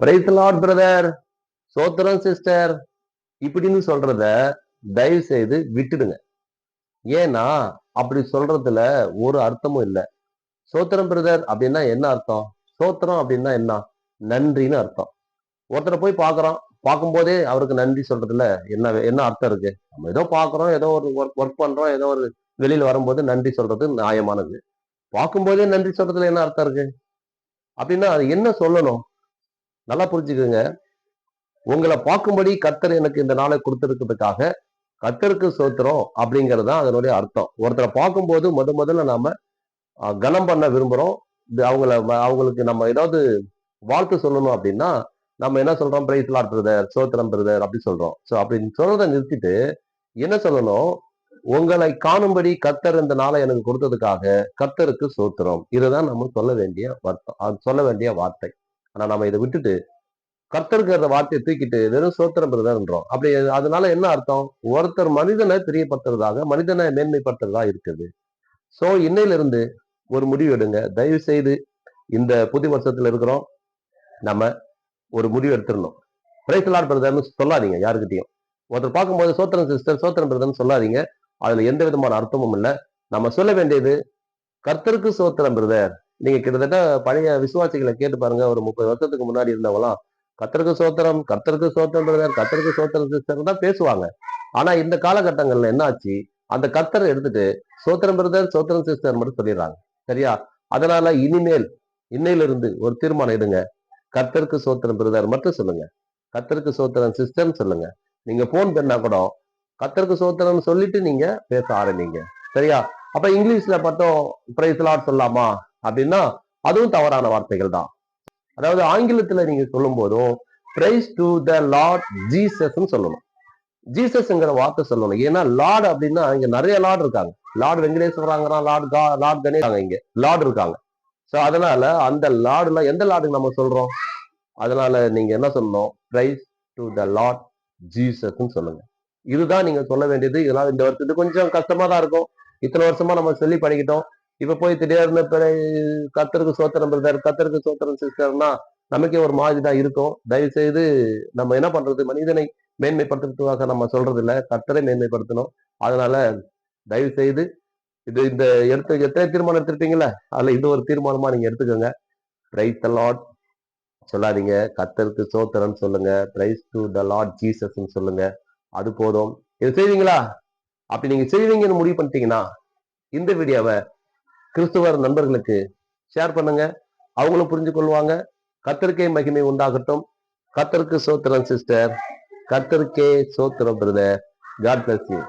Price lord brother சோத்திரம் sister இப்படின்னு சொல்றத தயவு செய்து விட்டுடுங்க. ஏன்னா அப்படி சொல்றதுல ஒரு அர்த்தமும் இல்லை. சோத்திரம் பிரதர் அப்படின்னா என்ன அர்த்தம்? சோத்திரம் அப்படின்னா என்ன? நன்றின்னு அர்த்தம். ஒருத்தரை போய் பார்க்குறோம் பார்க்கும்போதே அவருக்கு நன்றி சொல்றதுல என்ன என்ன அர்த்தம் இருக்கு? நம்ம ஏதோ பார்க்குறோம் ஏதோ ஒரு ஒர்க் ஒர்க் பண்றோம் ஏதோ ஒரு வெளியில வரும்போது நன்றி சொல்றது நியாயமானது. பார்க்கும்போதே நன்றி சொல்றதுல என்ன அர்த்தம் இருக்கு? அப்படின்னா அது என்ன சொல்லணும்? நல்லா புரிஞ்சுக்கோங்க. உங்களை பார்க்கும்படி கர்த்தர் எனக்கு இந்த நாளை கொடுத்துருக்கிறதுக்காக கர்த்தருக்கு சோத்திரம் அப்படிங்கிறது தான் அதனுடைய அர்த்தம். ஒருத்தரை பார்க்கும்போது முத முதல்ல நாம கனம் பண்ண விரும்புகிறோம் அவங்கள அவங்களுக்கு நம்ம ஏதாவது வாழ்த்து சொல்லணும் அப்படின்னா நம்ம என்ன சொல்றோம்? பிரைஸ் லாட் பிரதர் சோத்திரம் பிரதர் அப்படி சொல்றோம். ஸோ அப்படி சொல்றதை நிறுத்திட்டு என்ன சொல்லணும்? உங்களை காணும்படி கர்த்தர் இந்த நாளை எனக்கு கொடுத்ததுக்காக கர்த்தருக்கு சோத்திரம். இதுதான் நம்ம சொல்ல வேண்டிய வார்த்தை அது சொல்ல வேண்டிய வார்த்தை. ஆனா நம்ம இதை விட்டுட்டு கர்த்தருக்கிற வார்த்தையை தூக்கிட்டு வெறும் சோத்திரம் பிரதர்ன்றோம் அப்படி அதனால என்ன அர்த்தம்? ஒருத்தர் மனிதனை தெரியப்படுத்துறதாக மனிதனை மேன்மைப்படுத்துறதா இருக்குது. சோ இன்னையிலிருந்து ஒரு முடிவு எடுங்க. தயவு செய்து இந்த புது வருஷத்துல இருக்கிறோம். நம்ம ஒரு முடிவு எடுத்துடணும். பிரைஸ்லாட் பிரதர்னு சொல்லாதீங்க யாருக்கிட்டையும். ஒருத்தர் பார்க்கும்போது சோத்திரம் சிஸ்டர் சோத்திரம் பிரதர்னு சொல்லாதீங்க. அதுல எந்த விதமான அர்த்தமும் இல்லை. நம்ம சொல்ல வேண்டியது கர்த்தருக்கு சோத்திரம் பிரதர் நீங்க கிட்டத்தட்ட பழைய விசுவாசிகளை கேட்டு பாருங்க. ஒரு முப்பது வருஷத்துக்கு முன்னாடி இருந்தவங்களாம் கத்தருக்கு சோத்திரம் கத்தருக்கு சோத்திரம் பிரதர் சோத்திரம் தான் பேசுவாங்க. ஆனா இந்த காலகட்டங்கள்ல என்னாச்சு அந்த கத்தரை எடுத்துட்டு சோத்திரம் பிரதர் சோத்திரம் சிஸ்டர் மட்டும் சொல்லிடுறாங்க. சரியா? அதனால இனிமேல் இன்னையிலிருந்து ஒரு தீர்மானம் எடுங்க. கத்தருக்கு சோத்திரம் பிரதர் மட்டும் சொல்லுங்க. கத்தருக்கு சோத்திரம் சிஸ்டர்னு சொல்லுங்க. நீங்க போன் பண்ணா கூட கத்தருக்கு சோத்திரம் சொல்லிட்டு நீங்க பேச ஆரம்பிங்க. சரியா? அப்ப இங்கிலீஷ்ல மட்டும் பிரைஸ் லாட் சொல்லலாமா? அப்படின்னா அதுவும் தவறான வார்த்தைகள் தான். அதாவது ஆங்கிலத்துல நீங்க சொல்லும் போதும் பிரைஸ் டு த லார்ட் ஜீசஸ்ன்னு சொல்லணும். ஜீசஸ்ங்கிற வார்த்தை சொல்லணும். ஏன்னா லார்டு அப்படின்னா இங்க நிறைய லார்டு இருக்காங்க. லார்ட் வெங்கடேஸ்வராங்கிறான் லார்ட் கா லார்டு கணேஷ் இங்க லார்ட் இருக்காங்க. சோ அதனால அந்த லார்டுல எந்த லார்டுக்கு நம்ம சொல்றோம்? அதனால நீங்க என்ன சொல்லணும்? பிரைஸ் டு த லார்ட் ஜீசஸ்ன்னு சொல்லுங்க. இதுதான் நீங்க சொல்ல வேண்டியது. இதனால இந்த வருஷத்துக்கு கொஞ்சம் கஷ்டமா தான் இருக்கும். இத்தனை வருஷமா நம்ம சொல்லி பண்ணிக்கிட்டோம் இப்ப போய் திடீர்னு பிறகு கத்தருக்கு சோத்திரம் பிரதர் கத்தருக்கு சோத்திரம் சிஸ்டர்னா நமக்கே ஒரு மாதிரி தான் இருக்கும். தயவு செய்து நம்ம என்ன பண்றது? மனிதனை மேன்மைப்படுத்துறதுக்காக நம்ம சொல்றது இல்ல கத்தரை மேன்மைப்படுத்தணும். அதனால தயவு செய்து இது இந்த எடுத்து எத்தனை தீர்மானம் எடுத்துருக்கீங்களா அதுல இது ஒரு தீர்மானமா நீங்க எடுத்துக்கோங்க. பிரைஸ் த லார்ட் சொல்லாதீங்க. கத்தருக்கு சோத்திரம் சொல்லுங்க. பிரைஸ் டு த லார்ட் ஜீசஸ்ன்னு சொல்லுங்க. அது போதும். இது செய்வீங்களா? அப்படி நீங்க செய்வீங்கன்னு முடிவு பண்ணிட்டீங்கன்னா இந்த வீடியோவை கிறிஸ்துவர் நண்பர்களுக்கு ஷேர் பண்ணுங்க. அவங்களும் புரிஞ்சு கொள்வாங்க. கத்தருக்கே மகிமை உண்டாகட்டும். கத்தருக்கு சோத்திரம் சிஸ்டர் கத்தருக்கே சோத்திரம் பிரதர் காட் பிளஸ் யூ